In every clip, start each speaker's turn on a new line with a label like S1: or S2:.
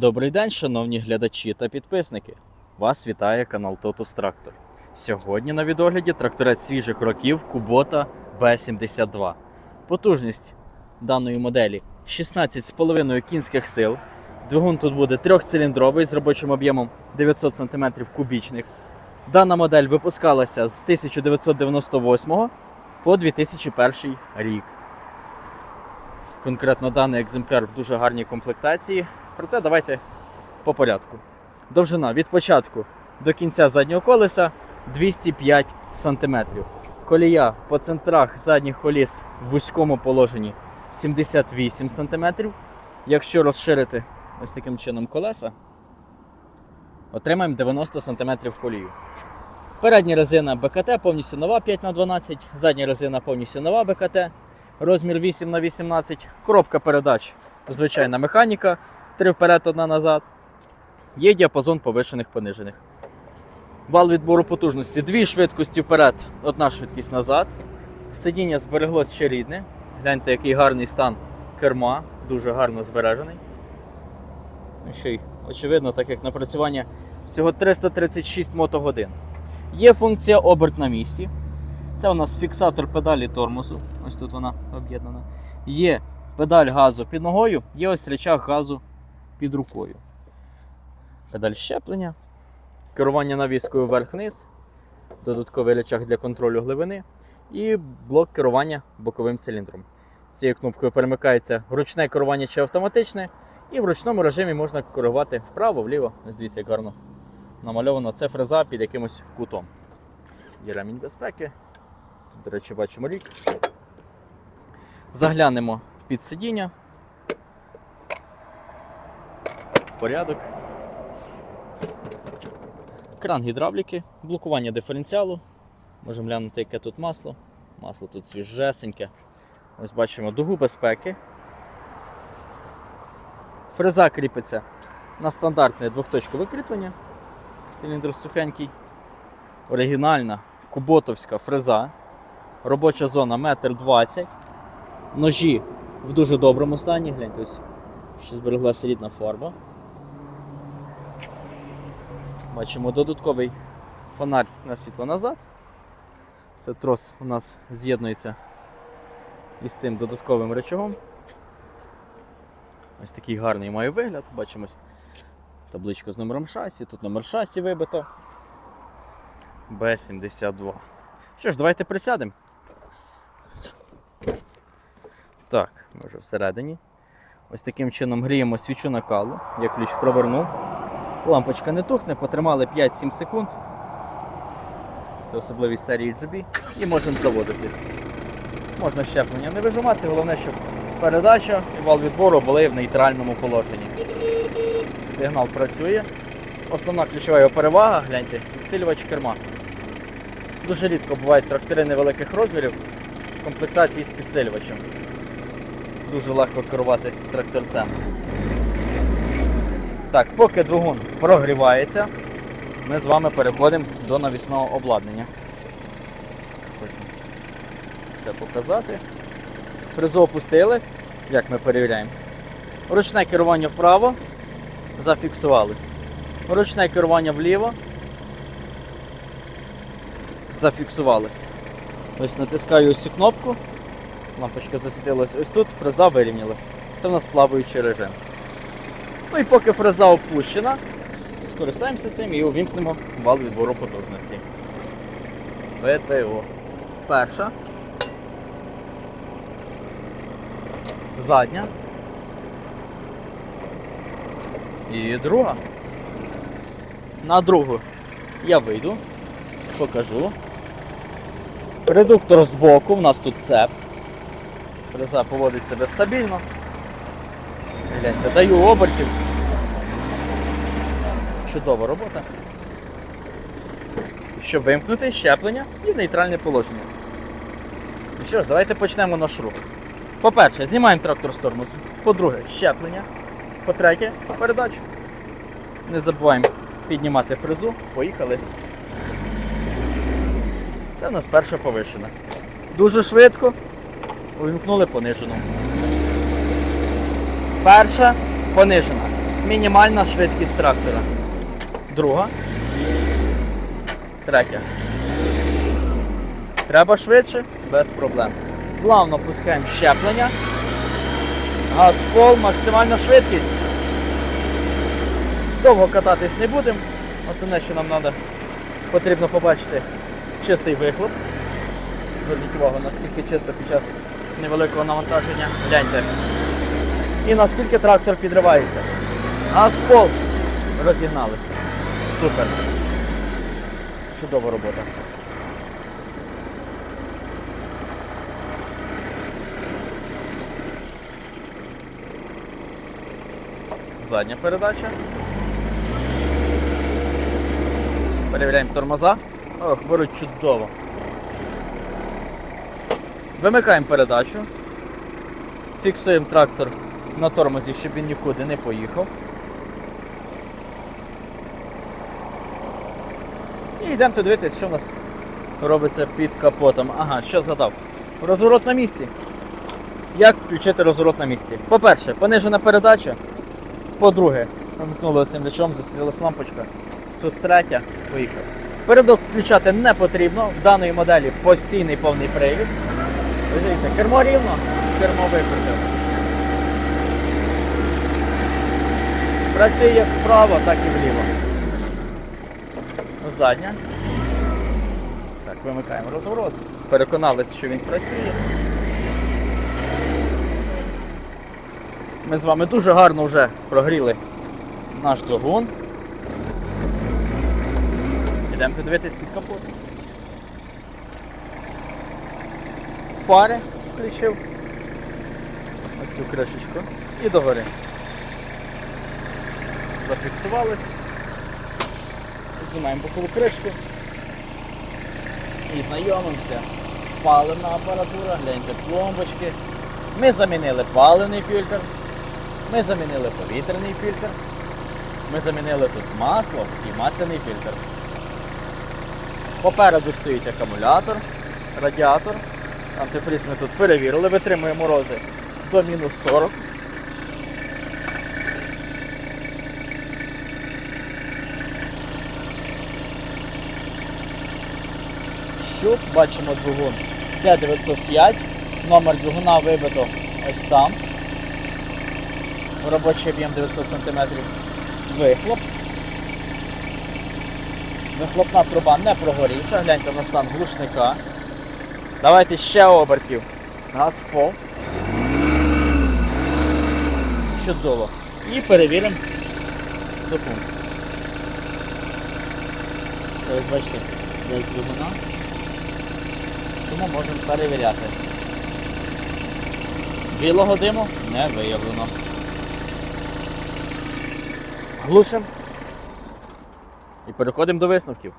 S1: Добрий день, шановні глядачі та підписники. Вас вітає канал Totus Tractor. Сьогодні на відогляді тракторець свіжих років Kubota B72. Потужність даної моделі 16,5 кінських сил. Двигун тут буде трьохциліндровий з робочим об'ємом 900 см кубічних. Дана модель випускалася з 1998 по 2001 рік. Конкретно даний екземпляр в дуже гарній комплектації. Проте давайте по порядку. Довжина від початку до кінця заднього колеса 205 см. Колія по центрах задніх коліс в вузькому положенні 78 см. Якщо розширити ось таким чином колеса, отримаємо 90 см колію. Передня резина БКТ повністю нова 5х12, задня резина повністю нова БКТ, розмір 8х18, коробка передач, звичайна механіка, 3 вперед, 1 назад. Є діапазон повишених понижених. Вал відбору потужності, дві швидкості вперед, одна швидкість назад. Сидіння збереглось ще рідне. Гляньте, який гарний стан керма, дуже гарно збережений. Ну, Ще й очевидно, так як напрацювання всього 336 мотогодин. Є функція оберт на місці. Це у нас фіксатор педалі тормозу. Ось тут вона об'єднана. Є педаль газу під ногою, є ось речах газу під рукою. Педаль щеплення, керування навіскою вверх-вниз, додатковий речах для контролю глибини і блок керування боковим циліндром. Цією кнопкою перемикається ручне керування чи автоматичне, і в ручному режимі можна керувати вправо, вліво. Ось дивіться, як гарно намальовано. Це фреза під якимось кутом. Є ремінь безпеки. Тут, до речі, бачимо рік. Заглянемо під сидіння. Порядок. Кран гідравліки, блокування диференціалу. Можемо глянути, яке тут масло. Масло тут свіжесеньке. Ось бачимо дугу безпеки. Фреза кріпиться на стандартне двохточкове кріплення. Циліндр сухенький. Оригінальна куботовська фреза. Робоча зона 1,20 м. Ножі в дуже доброму стані. Гляньте, ще збереглася рідна фарба. Бачимо додатковий фонарь на світло назад. Це трос у нас з'єднується із цим додатковим речагом. Ось такий гарний має вигляд. Бачимо табличку з номером шасі. Тут номер шасі вибито. Б72. Що ж, давайте присядемо. Так, ми вже всередині. Ось таким чином гріємо свічу накалу. Я ключ провернув. Лампочка не тухне, потримали 5-7 секунд. Це особливість серії GB. І можемо заводити. Можна щеплення не вижимати, головне, щоб передача і вал відбору були в нейтральному положенні. Сигнал працює. Основна ключова його перевага, гляньте, підсилювач керма. Дуже рідко бувають трактори невеликих розмірів в комплектації з підсилювачем. Дуже легко керувати тракторцем. Так, поки двигун прогрівається, ми з вами переходимо до навісного обладнання. Хочу все показати. Фрезу опустили, як ми перевіряємо. Ручне керування вправо, зафіксувалось. Ручне керування вліво. Зафіксувалось. Ось натискаю ось цю кнопку. Лампочка засвітилась ось тут, фреза вирівнялась. Це в нас плаваючий режим. Ну і поки фреза опущена, скористаємося цим і увімкнемо вал відбору потужності. ВТО. Перша. Задня. І друга. На другу я вийду, покажу. Редуктор збоку, у нас тут цеп. Фреза поводить себе стабільно. Гляньте, даю обертів. Чудова робота. Щоб вимкнути щеплення і нейтральне положення. Ну що ж, давайте почнемо наш рух. По-перше, знімаємо трактор з тормозу. По-друге, щеплення. По-третє, передачу. Не забуваємо піднімати фрезу. Поїхали. Це в нас перша повишена. Дуже швидко. Увімкнули понижену. Перша понижена. мінімальна швидкість трактора. Друга. Третя. Треба швидше, без проблем. Плавно пускаємо щеплення. Газ пол, максимальна швидкість. Довго кататись не будемо. Основне, що нам треба, потрібно побачити чистий вихлоп. Зверніть увагу, наскільки чисто під час невеликого навантаження. Гляньте. І наскільки трактор підривається. Пол. Розігналися. Супер. Чудова робота. Задня передача. Перевіряємо тормоза. Ох, беруть чудово. Вимикаємо передачу. Фіксуємо трактор на тормозі, щоб він нікуди не поїхав. І йдемо дивитися, що в нас робиться під капотом. Ага, що задав? Розворот на місці. Як включити розворот на місці? По-перше, понижена передача. По-друге, вимкнули оцим лічом, засвітилась лампочка. Тут третя, поїхав. Передок включати не потрібно. В даної моделі постійний повний привід. Дивіться, кермо рівно, кермо викрутив. Працює як вправо, так і вліво. Задня. Так, вимикаємо розворот. Переконалися, що він працює. Ми з вами дуже гарно вже прогріли наш двигун. Ідемо дивитись під капот. Фари включив. Ось цю кришечку. І догори. Зафіксувались. Знімаємо бокову кришку. І знайомимося. Паливна апаратура, гляньте пломбочки. Ми замінили паливний фільтр. Ми замінили повітряний фільтр. Ми замінили тут масло і масляний фільтр. Попереду стоїть акумулятор, радіатор. Антифриз ми тут перевірили, витримує морози до мінус 40. Щуп, бачимо двигун Т905. Номер двигуна вибито ось там. Робочий об'єм 900 см. Вихлоп. Вихлопна труба не прогорівша. Гляньте на стан глушника. Давайте ще обертів. Газ в пол. Чудово. І перевіримо секунд. Це ось бачите, без двигуна. Тому можемо перевіряти. Білого диму не виявлено. Глушимо. І переходимо до висновків.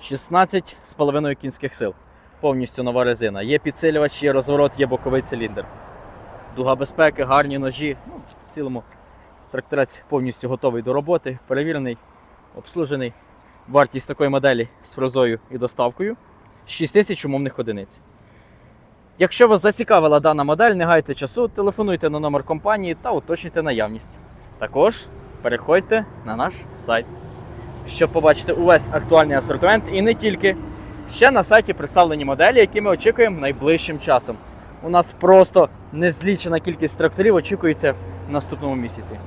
S1: 16,5 кінських сил. Повністю нова резина. Є підсилювач, є розворот, є боковий циліндр. Дуга безпеки, гарні ножі. Ну, в цілому тракторець повністю готовий до роботи, перевірений, обслужений. Вартість такої моделі з фрезою і доставкою 6 тисяч умовних одиниць. Якщо вас зацікавила дана модель, не гайте часу, телефонуйте на номер компанії та уточнюйте наявність. Також переходьте на наш сайт, щоб побачити увесь актуальний асортимент і не тільки. Ще на сайті представлені моделі, які ми очікуємо найближчим часом. У нас просто незлічена кількість тракторів очікується в наступному місяці.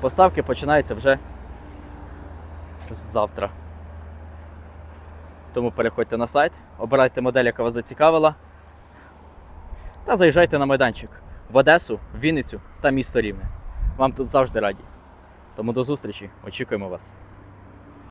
S1: Поставки починаються вже завтра. Тому переходьте на сайт, обирайте модель, яка вас зацікавила, та заїжджайте на майданчик в Одесу, Вінницю та місто Рівне. Вам тут завжди раді. Тому до зустрічі, очікуємо вас.